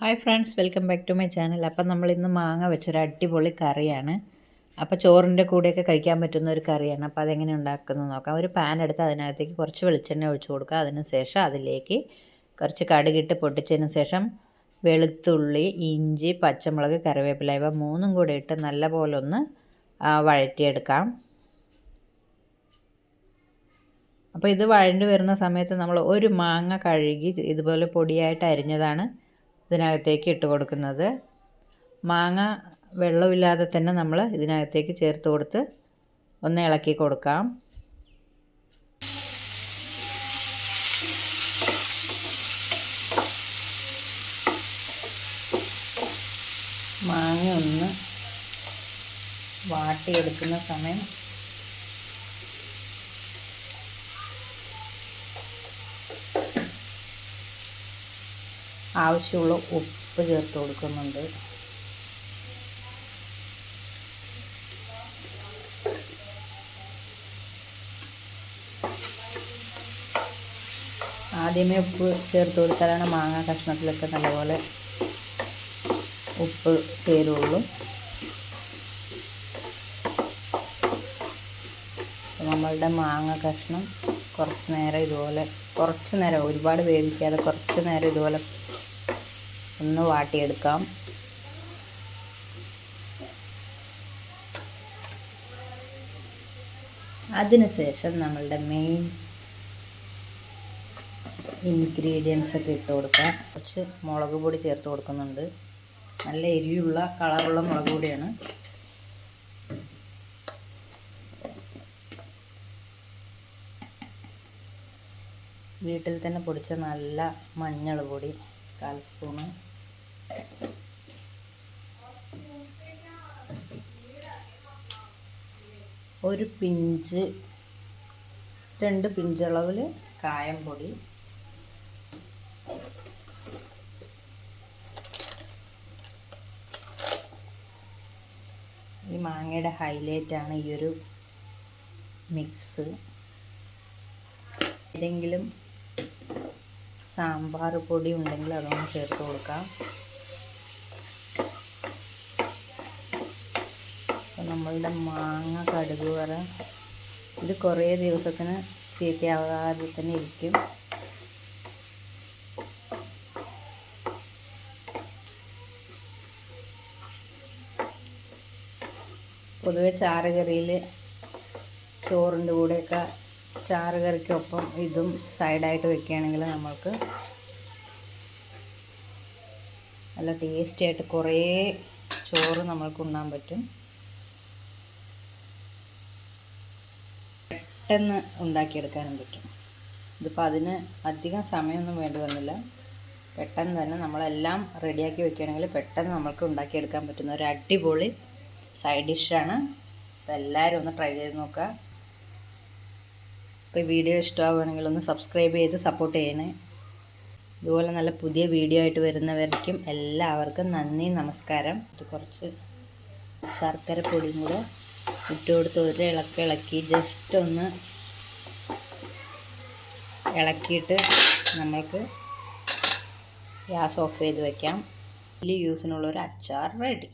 Hi friends welcome back to my channel അപ്പം നമ്മൾ ഇന്ന് മാങ്ങ വെച്ചൊരു അടിപൊളി കറിയാണ്. അപ്പോൾ ചോറിന്റെ കൂടെയൊക്കെ കഴിക്കാൻ പറ്റുന്ന ഒരു കറിയാണ്. അപ്പോൾ അതെങ്ങനെ ഉണ്ടാക്കുന്നത് നോക്കാം. ഒരു പാൻ എടുത്ത് അതിനകത്തേക്ക് കുറച്ച് വെളിച്ചെണ്ണ ഒഴിച്ചു കൊടുക്കുക. അതിന് ശേഷം അതിലേക്ക് കുറച്ച് കടുകിട്ട് പൊട്ടിച്ചതിന് ശേഷം വെളുത്തുള്ളി ഇഞ്ചി പച്ചമുളക് കറിവേപ്പില ഇവ മൂന്നും കൂടി ഇട്ട് നല്ലപോലെ ഒന്ന് വഴറ്റിയെടുക്കാം. അപ്പോൾ ഇത് വഴണ്ടി വരുന്ന സമയത്ത് നമ്മൾ ഒരു മാങ്ങ കഴുകി ഇതുപോലെ പൊടിയായിട്ട് അരിഞ്ഞതാണ്. ഇതിനകത്തേക്ക് ഇട്ട് കൊടുക്കുന്നത്. മാങ്ങ വെള്ളമില്ലാതെ തന്നെ നമ്മൾ ഇതിനകത്തേക്ക് ചേർത്ത് കൊടുത്ത് ഒന്ന് ഇളക്കി കൊടുക്കാം. മാങ്ങ ഒന്ന് വാട്ടിയെടുക്കുന്ന സമയം ആവശ്യമുള്ള ഉപ്പ് ചേർത്ത് കൊടുക്കുന്നുണ്ട്. ആദ്യമേ ഉപ്പ് ചേർത്ത് കൊടുത്താലാണ് മാങ്ങ കഷ്ണത്തിലൊക്കെ നല്ലപോലെ ഉപ്പ് ചേരുള്ളൂ. നമ്മളുടെ മാങ്ങ കഷ്ണം കുറച്ച് നേരം ഇതുപോലെ കുറച്ച് നേരം ഒരുപാട് വേവിക്കാതെ കുറച്ച് നേരം ഇതുപോലെ ഒന്ന് വാട്ടിയെടുക്കാം. അതിനുശേഷം നമ്മളുടെ മെയിൻ ഇൻഗ്രീഡിയൻസ് ഒക്കെ ഇട്ട് കൊടുക്കാം. കുറച്ച് മുളക് പൊടി ചേർത്ത് കൊടുക്കുന്നുണ്ട്. നല്ല എരിയുള്ള കളറുള്ള മുളക് പൊടിയാണ്. വീട്ടിൽ തന്നെ പൊടിച്ച നല്ല മഞ്ഞൾ പൊടി കാൽ സ്പൂണ്. ഒരു പിഞ്ച് രണ്ട് പിഞ്ചളവിൽ കായം പൊടി. ഈ മാങ്ങയുടെ ഹൈലൈറ്റ് ആണ് ഈ ഒരു മിക്സ് ഏതെങ്കിലും സാമ്പാർ പൊടി ഉണ്ടെങ്കിൽ അതൊന്ന് ചേർത്ത് കൊടുക്കാം. നമ്മളുടെ മാങ്ങ കടുക് വറ ഇത് കുറേ ദിവസത്തിന് ചീത്തയാവാതെ തന്നെ ഇരിക്കും. പൊതുവെ ചാറുകറിയിൽ ചോറിന്റെ കൂടെയൊക്കെ ചാറുകറിക്കൊപ്പം ഇതും സൈഡായിട്ട് വെക്കുകയാണെങ്കിൽ നമ്മൾക്ക് നല്ല ടേസ്റ്റി ആയിട്ട് കുറേ ചോറ് നമ്മൾക്ക് ഉണ്ണാൻ പറ്റും. പെട്ടെന്ന് ഉണ്ടാക്കിയെടുക്കാനും പറ്റും. ഇതിപ്പോൾ അതിന് അധികം സമയമൊന്നും വേണ്ടി വന്നില്ല. പെട്ടെന്ന് തന്നെ നമ്മളെല്ലാം റെഡിയാക്കി വെക്കുകയാണെങ്കിൽ പെട്ടെന്ന് നമ്മൾക്ക് ഉണ്ടാക്കിയെടുക്കാൻ പറ്റുന്ന ഒരു അടിപൊളി സൈഡ് ഡിഷാണ്. അപ്പോൾ എല്ലാവരും ഒന്ന് ട്രൈ ചെയ്ത് നോക്കുക. അപ്പോൾ ഈ വീഡിയോ ഇഷ്ടമാവുകയാണെങ്കിൽ ഒന്ന് സബ്സ്ക്രൈബ് ചെയ്ത് സപ്പോർട്ട് ചെയ്യണേ. ഇതുപോലെ നല്ല പുതിയ വീഡിയോ ആയിട്ട് വരുന്നവർക്കും എല്ലാവർക്കും നന്ദി നമസ്കാരം. ഇത് കുറച്ച് ശർക്കര പൊടിയും കൂടെ ഇട്ട് കൊടുത്ത് ഒരു ഇളക്കി ഇളക്കി ജസ്റ്റ് ഒന്ന് ഇളക്കിയിട്ട് നമ്മൾക്ക് ഗ്യാസ് ഓഫ് ചെയ്ത് വയ്ക്കാം ഇതിൽ യൂസിനുള്ള ഒരു അച്ചാർ റെഡി